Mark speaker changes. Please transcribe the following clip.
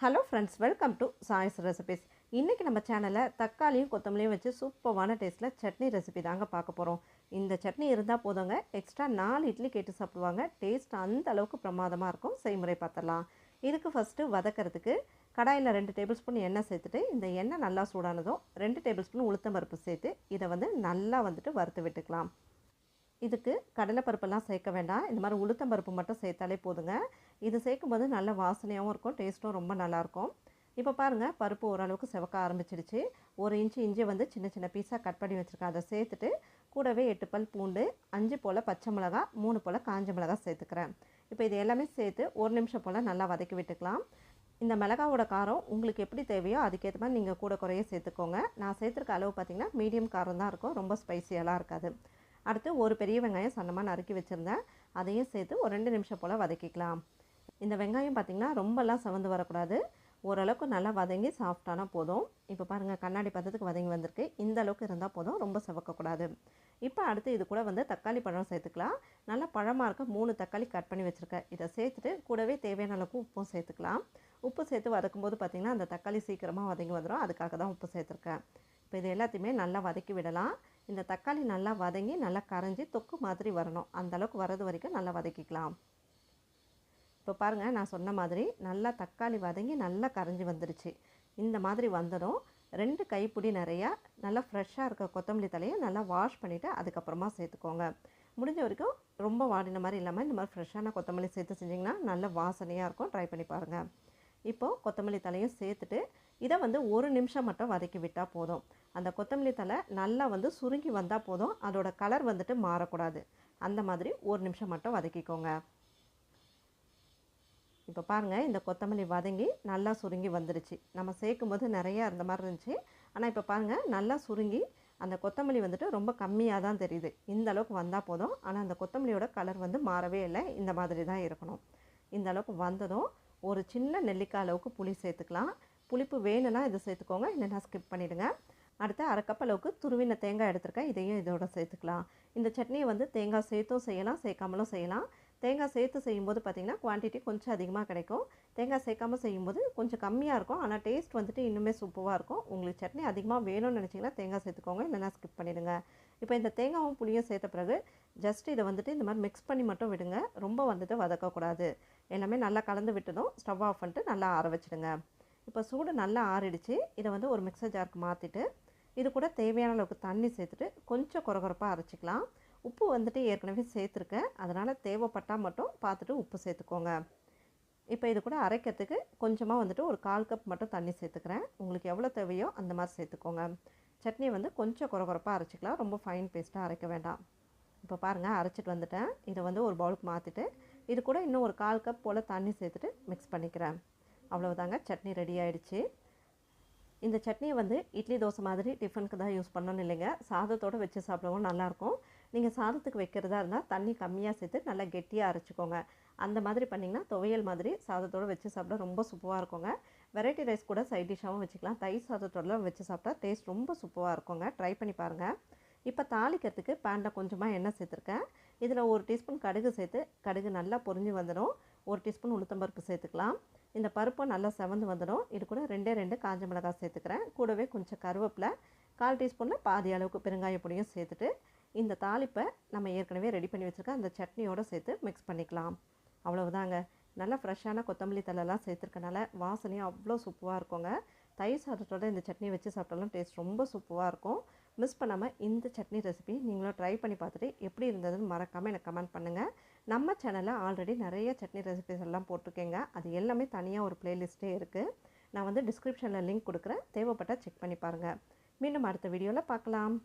Speaker 1: Hello friends welcome to choice recipes இன்றைக்கி நம்ம சேனலில் தக்காளியும் கொத்தமல்லியும் வச்சு சூப்பரான டேஸ்ட்டில் சட்னி ரெசிபி தாங்க பார்க்க போகிறோம் இந்த சட்னி இருந்தால் போதுங்க. எக்ஸ்ட்ரா நாலு இட்லி கேட்டு சாப்பிடுவாங்க. டேஸ்ட் அந்த அளவுக்கு பிரமாதமாக இருக்கும். செய்முறை பார்த்துடலாம். இதுக்கு ஃபஸ்ட்டு வதக்கிறதுக்கு கடாயில் ரெண்டு டேபிள் ஸ்பூன் எண்ணெய் சேர்த்துட்டு இந்த எண்ணெய் நல்லா சூடானதும் ரெண்டு டேபிள் ஸ்பூன் உளுத்தம்பருப்பு சேர்த்து இதை வந்து நல்லா வந்துட்டு வறுத்து விட்டுக்கலாம். இதுக்கு கடலைப்பருப்பெல்லாம் சேர்க்க வேண்டாம். இந்த மாதிரி உளுத்தம் பருப்பு மட்டும் சேர்த்தாலே போதுங்க. இது சேர்க்கும்போது நல்ல வாசனையாகவும் இருக்கும் டேஸ்ட்டும் ரொம்ப நல்லாயிருக்கும். இப்போ பாருங்கள் பருப்பு ஓரளவுக்கு செவக்க ஆரம்பிச்சிடுச்சு. ஒரு இன்ச்சு இஞ்சி வந்து சின்ன சின்ன பீஸாக கட் பண்ணி வச்சுருக்கேன். அதை சேர்த்துட்டு கூடவே எட்டு பல் பூண்டு அஞ்சு போல் பச்சை மிளகா மூணு போல் காஞ்ச மிளகா சேர்த்துக்கிறேன். இப்போ இது எல்லாமே சேர்த்து ஒரு நிமிஷம் போல் நல்லா வதக்கி விட்டுக்கலாம். இந்த மிளகாவோட காரம் உங்களுக்கு எப்படி தேவையோ அதுக்கேற்ற மாதிரி நீங்கள் கூட குறைய சேர்த்துக்கோங்க. நான் சேர்த்துருக்க அளவு பார்த்திங்கன்னா மீடியம் காரம் தான் இருக்கும். ரொம்ப ஸ்பைசியெல்லாம் இருக்காது. அடுத்து ஒரு பெரிய வெங்காயம் சன்னமாக நறுக்கி வச்சுருந்தேன். அதையும் சேர்த்து ஒரு ரெண்டு நிமிஷம் போல் வதக்கிக்கலாம். இந்த வெங்காயம் பார்த்திங்கன்னா ரொம்பலாம் சவந்து வரக்கூடாது. ஓரளவுக்கு நல்லா வதங்கி சாஃப்டானா போதும். இப்போ பாருங்கள் கண்ணாடி பதத்துக்கு வதங்கி வந்திருக்கு. இந்த அளவுக்கு இருந்தால் போதும் ரொம்ப செவக்கக்கூடாது. இப்போ அடுத்து இது கூட வந்து தக்காளி பழம் சேர்த்துக்கலாம். நல்லா பழமாக இருக்க மூணு தக்காளி கட் பண்ணி வச்சுருக்கேன். இதை சேர்த்துட்டு கூடவே தேவையான அளவுக்கு உப்பும் சேர்த்துக்கலாம். உப்பு சேர்த்து வதக்கும்போது பார்த்திங்கன்னா அந்த தக்காளி சீக்கிரமாக வதங்கி வந்துடும் அதுக்காக தான் உப்பு சேர்த்துருக்கேன். இப்போ இது எல்லாத்தையுமே நல்லா வதக்கி விடலாம். இந்த தக்காளி நல்லா வதங்கி நல்லா கரைஞ்சி தொக்கு மாதிரி வரணும். அந்தளவுக்கு வரது வரைக்கும் நல்லா வதக்கிக்கலாம். இப்போ பாருங்கள் நான் சொன்ன மாதிரி நல்லா தக்காளி வதங்கி நல்லா கரைஞ்சி வந்துருச்சு. இந்த மாதிரி வந்ததும் ரெண்டு கைப்பிடி நிறையா நல்லா ஃப்ரெஷ்ஷாக இருக்க கொத்தமல்லி தலையை நல்லா வாஷ் பண்ணிவிட்டு அதுக்கப்புறமா சேர்த்துக்கோங்க. முடிஞ்ச வரைக்கும் ரொம்ப வாடின மாதிரி இல்லாமல் இந்த மாதிரி ஃப்ரெஷ்ஷான கொத்தமல்லி சேர்த்து செஞ்சிங்கன்னா நல்ல வாசனையாக இருக்கும். ட்ரை பண்ணி பாருங்கள் இப்போது கொத்தமல்லி தலையும் சேர்த்துட்டு இதை வந்து ஒரு நிமிஷம் மட்டும் வதக்கி விட்டால் போதும். அந்த கொத்தமல்லி தலை நல்லா வந்து சுருங்கி வந்தால் போதும். அதோட கலர் வந்துட்டு மாறக்கூடாது. அந்த மாதிரி ஒரு நிமிஷம் மட்டும் வதக்கிக்கோங்க. இப்போ பாருங்கள் இந்த கொத்தமல்லி வதங்கி நல்லா சுருங்கி வந்துருச்சு. நம்ம சேர்க்கும் போது நிறையா இருந்த மாதிரி இருந்துச்சு. ஆனால் இப்போ பாருங்கள் நல்லா சுருங்கி அந்த கொத்தமல்லி வந்துட்டு ரொம்ப கம்மியாக தான் தெரியுது. இந்த அளவுக்கு வந்தால் போதும். ஆனால் அந்த கொத்தமல்லியோட கலர் வந்து மாறவே இல்லை. இந்த மாதிரி தான் இருக்கணும். இந்த அளவுக்கு வந்ததும் ஒரு சின்ன நெல்லிக்காய் அளவுக்கு புளி சேர்த்துக்கலாம். புளிப்பு வேணும்னா இதை சேர்த்துக்கோங்க. இல்லைன்னா ஸ்கிப் பண்ணிவிடுங்க அடுத்து அரை கப் அளவுக்கு துருவின தேங்காய் எடுத்திருக்கேன். இதையும் இதோட சேர்த்துக்கலாம். இந்த சட்னியை வந்து தேங்காய் சேர்த்தும் செய்யலாம் சேர்க்காமலும் செய்யலாம். தேங்காய் சேர்த்து செய்யும்போது பார்த்திங்கன்னா குவான்டிட்டி கொஞ்சம் அதிகமாக கிடைக்கும். தேங்காய் சேர்க்காமல் செய்யும்போது கொஞ்சம் கம்மியாக இருக்கும். ஆனால் டேஸ்ட் வந்துட்டு இன்னுமே சூப்பராக இருக்கும். உங்களுக்கு சட்னி அதிகமாக வேணும்னு நினச்சிங்கன்னா தேங்காய் சேர்த்துக்கோங்க. இல்லைன்னா ஸ்கிப் பண்ணிவிடுங்க இப்போ இந்த தேங்காயும் புளியும் சேர்த்த பிறகு ஜஸ்ட் இதை வந்துட்டு இந்த மாதிரி மிக்ஸ் பண்ணி மட்டும் விடுங்க. ரொம்ப வந்துட்டு வதக்கக்கூடாது. எல்லாமே நல்லா கலந்து விட்டதும் ஸ்டவ் ஆஃப் பண்ணிட்டு நல்லா ஆற வச்சுடுங்க. இப்போ சூடு நல்லா ஆறிடுச்சு. இதை வந்து ஒரு மிக்சர் ஜாருக்கு மாற்றிட்டு இது கூட தேவையான அளவுக்கு தண்ணி சேர்த்துட்டு கொஞ்சம் குறகுறப்பாக அரைச்சிக்கலாம். உப்பு வந்துட்டு ஏற்கனவே சேர்த்துருக்கேன். அதனால் தேவைப்பட்டால் மட்டும் பார்த்துட்டு உப்பு சேர்த்துக்கோங்க. இப்போ இது கூட அரைக்கிறதுக்கு கொஞ்சமாக வந்துட்டு ஒரு கால் கப் மட்டும் தண்ணி சேர்த்துக்கிறேன். உங்களுக்கு எவ்வளோ தேவையோ அந்த மாதிரி சேர்த்துக்கோங்க. சட்னி வந்து கொஞ்சம் குறகுறப்பாக அரைச்சிக்கலாம். ரொம்ப ஃபைன் பேஸ்ட்டாக அரைக்க வேண்டாம். இப்போ பாருங்கள் அரைச்சிட்டு வந்துட்டேன். இதை வந்து ஒரு பவுலுக்கு மாற்றிட்டு இது கூட இன்னும் ஒரு கால் கப் போல் தண்ணி சேர்த்துட்டு மிக்ஸ் பண்ணிக்கிறேன். அவ்வளவுதாங்க. சட்னி ரெடி ஆகிடுச்சு இந்த சட்னியை வந்து இட்லி தோசை மாதிரி டிஃபனுக்கு தான் யூஸ் பண்ணணும் இல்லைங்க. சாதத்தோடு வச்சு சாப்பிடவும் நல்லாயிருக்கும். நீங்கள் சாதத்துக்கு வைக்கிறதா இருந்தால் தண்ணி கம்மியாக சேர்த்து நல்லா கெட்டியாக அரைச்சிக்கோங்க. அந்த மாதிரி பண்ணிங்கன்னா துவையல் மாதிரி சாதத்தோடு வச்சு சாப்பிட ரொம்ப சூப்பராக இருக்குங்க. வெரைட்டி ரைஸ் கூட சைட் டிஷ்ஷாகவும் வச்சுக்கலாம். தயிர் சாதத்தோடலாம் வச்சு சாப்பிட்டா டேஸ்ட் ரொம்ப சூப்பராக இருக்குங்க. ட்ரை பண்ணி பாருங்கள் இப்போ தாளிக்கிறதுக்கு பேனில் கொஞ்சமாக எண்ணெய் சேர்த்துருக்கேன். இதில் ஒரு டீஸ்பூன் கடுகு சேர்த்து கடுகு நல்லா பொரிஞ்சு வந்துடும் ஒரு டீஸ்பூன் உளுத்தம்பருப்பு சேர்த்துக்கலாம். இந்த பருப்பும் நல்லா செவந்து வந்துடும். இது கூட ரெண்டே ரெண்டு காஞ்ச மிளகாய் சேர்த்துக்கிறேன். கூடவே கொஞ்சம் கருவேப்பிலை கால் டீஸ்பூனில் பாதி அளவுக்கு பெருங்காய பொடியும் சேர்த்துட்டு இந்த தாளிப்பை நம்ம ஏற்கனவே ரெடி பண்ணி வச்சுருக்க அந்த சட்னியோடு சேர்த்து மிக்ஸ் பண்ணிக்கலாம். அவ்வளவுதாங்க. நல்லா ஃப்ரெஷ்ஷான கொத்தமல்லி தலைலாம் சேர்த்துருக்கனால வாசனையும் அவ்வளோ சூப்பராக இருக்குங்க. தயிர் சாதத்தோட இந்த சட்னி வச்சு சாப்பிட்டாலும் டேஸ்ட் ரொம்ப சூப்பராக இருக்கும். மிஸ் பண்ணாமல் இந்த சட்னி ரெசிபி நீங்களும் ட்ரை பண்ணி பார்த்துட்டு எப்படி இருந்ததுன்னு மறக்காமல் எனக்கு கமெண்ட் பண்ணுங்கள் நம்ம சேனலில் ஆல்ரெடி நிறைய சட்னி ரெசிபிஸ் எல்லாம் போட்டிருக்கேங்க. அது எல்லாமே தனியாக ஒரு பிளேலிஸ்ட்டே இருக்குது நான் வந்து டிஸ்கிரிப்ஷனில் லிங்க் கொடுக்குறேன். தேவைப்பட்டால் செக் பண்ணி பாருங்கள் மீண்டும் அடுத்த வீடியோவில் பார்க்கலாம்.